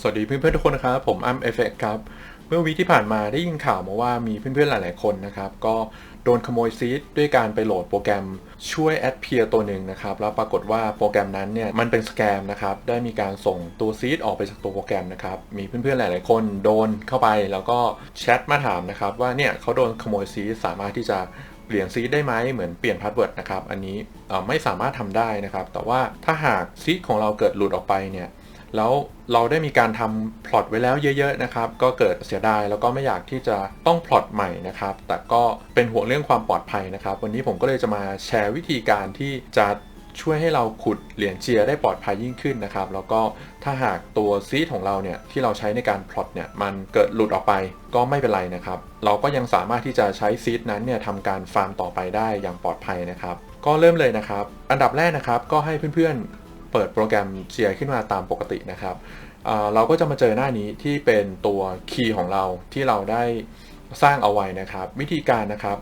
สวัสดีเพื่อนๆทุกคนนะครับ ผมอ้ำเอฟเฟกครับ เมื่อวีที่ผ่านมาได้ยินข่าวมาว่ามีเพื่อนๆหลายๆคนนะครับ ก็โดนขโมยซีดด้วยการไปโหลดโปรแกรมช่วยแอดเพียตัวหนึ่งนะครับ แล้วปรากฏว่าโปรแกรมนั้นเนี่ยมันเป็นสแกมนะครับ ได้มีการส่งตัวซีดออกไปจากตัวโปรแกรมนะครับ มีเพื่อนๆหลาย ๆ คนโดนเข้าไปแล้วก็แชทมาถามนะครับว่าเนี่ยเขาโดนขโมยซีดสามารถที่จะ เปลี่ยนซีดได้ไหมเหมือนเปลี่ยนพาสเวิร์ดนะครับ อันนี้ไม่สามารถทำได้นะครับ แต่ว่าถ้าหากซีดของเราเกิดหลุดออกไปเนี่ยแล้วเราได้มีการทำพล็อตไว้แล้วเยอะๆนะครับ ก็เกิดเสียดายแล้วก็ไม่อยากที่จะต้องพล็อตใหม่นะครับ แต่ก็เป็นห่วงเรื่องความปลอดภัยนะครับ วันนี้ผมก็เลยจะมาแชร์วิธีการที่จะ ช่วยให้เราขุดเหรียญเจียได้ปลอดภัยยิ่งขึ้นนะครับ แล้วก็ถ้าหากตัวซีดของเราเนี่ยที่เราใช้ในการพล็อตเนี่ยมันเกิดหลุดออกไปก็ไม่เป็นไรนะครับ เราก็ยังสามารถที่จะใช้ซีดนั้นเนี่ยทำการฟาร์มต่อไปได้อย่างปลอดภัยนะครับ ก็เริ่มเลยนะครับ อันดับแรกนะครับก็ให้เพื่อนๆเปิดโปรแกรม GI ขึ้นมาตามปกตินะครับเราก็จะมาเจอหน้านี้ที่เป็นตัวคีย์ของเราที่เราได้สร้างเอาไว้นะครับ วิธีการนะครับ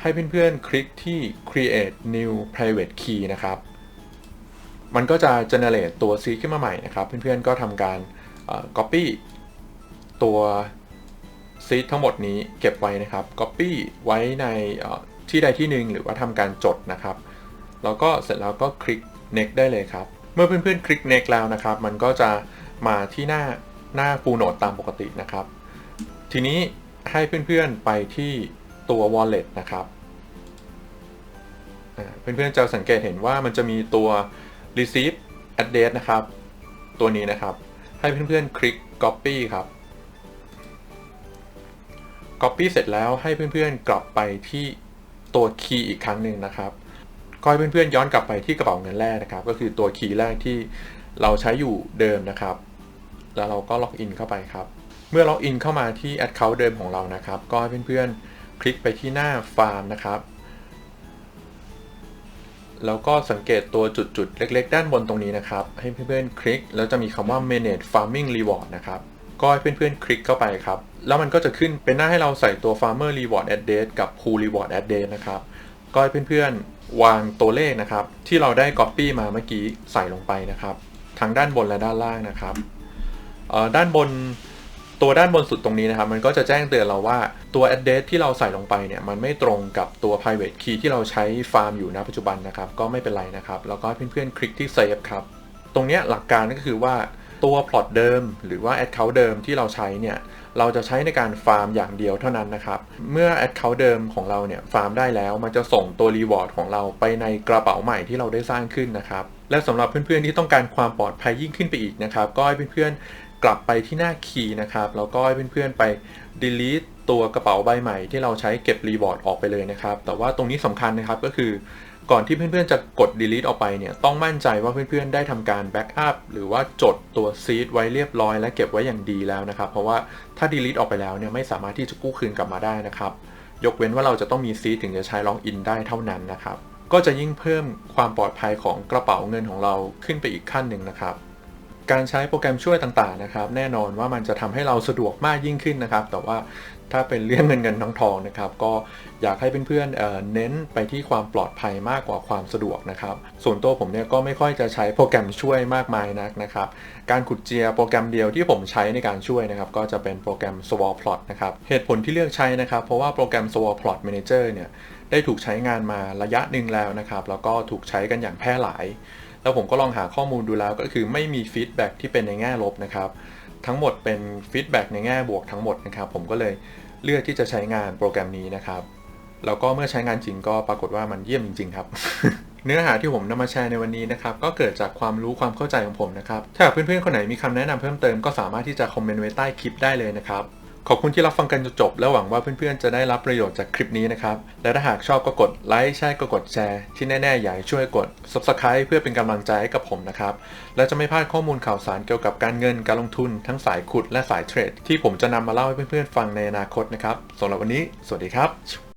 ให้เพื่อนๆคลิกที่ create new private key นะครับ มันก็จะ generate ตัว seed ขึ้นมาใหม่นะครับ เพื่อนๆก็ทำการเอ่อ copy ตัว seed ทั้งหมดนี้เก็บไว้นะครับ copy ไว้ในที่ใดที่หนึ่งหรือว่าทำการจดนะครับ แล้วก็เสร็จแล้วก็คลิก next ได้เลยครับ เมื่อเพื่อนๆคลิก next แล้วนะครับ มันก็จะมาที่หน้าหน้า full node ตามปกตินะครับ ทีนี้ให้เพื่อนๆไปที่ตัว wallet นะครับเพื่อนๆจะสังเกตเห็นว่ามันจะมีตัว receive address นะครับ ตัวนี้นะครับ ให้เพื่อนๆคลิก copy ครับ copy เสร็จแล้วให้เพื่อนๆกลับไปที่ตัว key อีกครั้งหนึ่งนะครับก็ให้เพื่อนๆย้อนกลับไปที่กระเป๋าเงินแรกนะครับ ก็คือตัวคีย์แรกที่เราใช้อยู่เดิมนะครับ แล้วเราก็ล็อกอินเข้าไปครับ เมื่อล็อกอินเข้ามาที่ Account เดิมของเรานะครับ ก็ให้เพื่อนๆคลิกไปที่หน้าฟาร์มนะครับ แล้วก็สังเกตตัวจุดๆ เล็กๆ ด้านบนตรงนี้นะครับ ให้เพื่อนๆ คลิก แล้วจะมีคำว่า manage farming reward นะครับ ก็ให้เพื่อนๆ คลิกเข้าไปครับ แล้วมันก็จะขึ้นเป็นหน้าให้เราใส่ตัว farmer reward address กับ pool reward address นะครับ ก็ให้เพื่อนๆ วางตัวเลขนะครับ ที่เราได้ Copy มาเมื่อกี้ใส่ลงไปนะครับ ทั้งด้านบนและด้านล่างนะครับด้านบน ตัวด้านบนสุดตรงนี้นะครับ มันก็จะแจ้งเตือนเราว่าตัว address ที่เราใส่ลงไปเนี่ย มันไม่ตรงกับตัว private key ที่เราใช้ฟาร์มอยู่ณปัจจุบันนะครับ ก็ไม่เป็นไรนะครับ แล้วก็เพื่อนๆ คลิกที่ save ครับ ตรงนี้หลักการก็คือว่าตัวพล็อตเดิม หรือว่า Account เดิมที่เราใช้เนี่ย เราจะใช้ในการฟาร์มอย่างเดียวเท่านั้นนะครับ เมื่อ Account เดิมของเราเนี่ยฟาร์มได้แล้ว มันจะส่งตัว Reward ของเราไปในกระเป๋าใหม่ที่เราได้สร้างขึ้นนะครับและสำหรับเพื่อนๆที่ต้องการความปลอดภัยยิ่งขึ้นไปอีกนะครับ ก็ให้เพื่อนๆ กลับไปที่หน้าคีย์นะครับ แล้วก็ให้เพื่อนๆไป delete ตัวกระเป๋าใบใหม่ที่เราใช้เก็บ Reward ออกไปเลยนะครับ แต่ว่าตรงนี้สำคัญนะครับก็คือก่อนที่เพื่อนๆจะกด delete ออกไปเนี่ยต้องมั่นใจว่าเพื่อนๆได้ทำการ backup หรือว่าจดตัว seed ไว้เรียบร้อยและเก็บไว้อย่างดีแล้วนะครับ เพราะว่าถ้า delete ออกไปแล้วเนี่ยไม่สามารถที่จะกู้คืนกลับมาได้นะครับ ยกเว้นว่าเราจะต้องมี seed ถึงจะใช้ log in ได้เท่านั้นนะครับ ก็จะยิ่งเพิ่มความปลอดภัยของกระเป๋าเงินของเราขึ้นไปอีกขั้นหนึ่งนะครับ การใช้โปรแกรมช่วยต่างๆนะครับ แน่นอนว่ามันจะทำให้เราสะดวกมากยิ่งขึ้นนะครับ แต่ว่าถ้าเป็นเรื่องเงินเงินทองทองนะครับ ก็อยากให้เพื่อนๆเเน้นไปที่ความปลอดภัยมากกว่าความสะดวกนะครับ ส่วนตัวผมเนี่ยก็ไม่ค่อยจะใช้โปรแกรมช่วยมากมายนักนะครับ การขุดเจียโปรแกรมเดียวที่ผมใช้ในการช่วยนะครับ ก็จะเป็นโปรแกรม Swall Plot นะครับ เหตุผลที่เลือกใช้นะครับ เพราะว่าโปรแกรม Swall Plot Manager เนี่ยได้ถูกใช้งานมาระยะหนึ่งแล้วนะครับ แล้วก็ถูกใช้กันอย่างแพร่หลาย แล้วผมก็ลองหาข้อมูลดูแล้วก็คือไม่มีฟีดแบ็กที่เป็นในแง่ลบนะครับ ทั้งหมดเป็นฟีดแบ็กในแง่บวกทั้งหมดนะครับ ผมก็เลยเลือกที่จะใช้งานโปรแกรมนี้นะครับ แล้วก็เมื่อใช้งานจริงก็ปรากฏว่ามันเยี่ยมจริง ๆ ครับ เนื้อหาที่ผมนำมาแชร์ในวันนี้นะครับ ก็เกิดจากความรู้ความเข้าใจของผมนะครับ ถ้าเพื่อนๆคนไหนมีคำแนะนำเพิ่มเติมก็สามารถที่จะคอมเมนต์ไว้ใต้คลิปได้เลยนะครับ ขอบคุณที่รับฟังกันจนจบ และหวังว่าเพื่อนๆ จะได้รับประโยชน์จากคลิปนี้นะครับ และถ้าหากชอบก็กดไลค์ใช่ก็กดแชร์ ที่แน่ๆ อยากให้ช่วยกด Subscribe เพื่อเป็นกำลังใจให้กับผมนะครับ และจะไม่พลาดข้อมูลข่าวสารเกี่ยวกับการเงินการลงทุนทั้งสายขุดและสายเทรดที่ผมจะนำมาเล่าให้เพื่อนๆ ฟังในอนาคตนะครับสำหรับวันนี้ สวัสดีครับ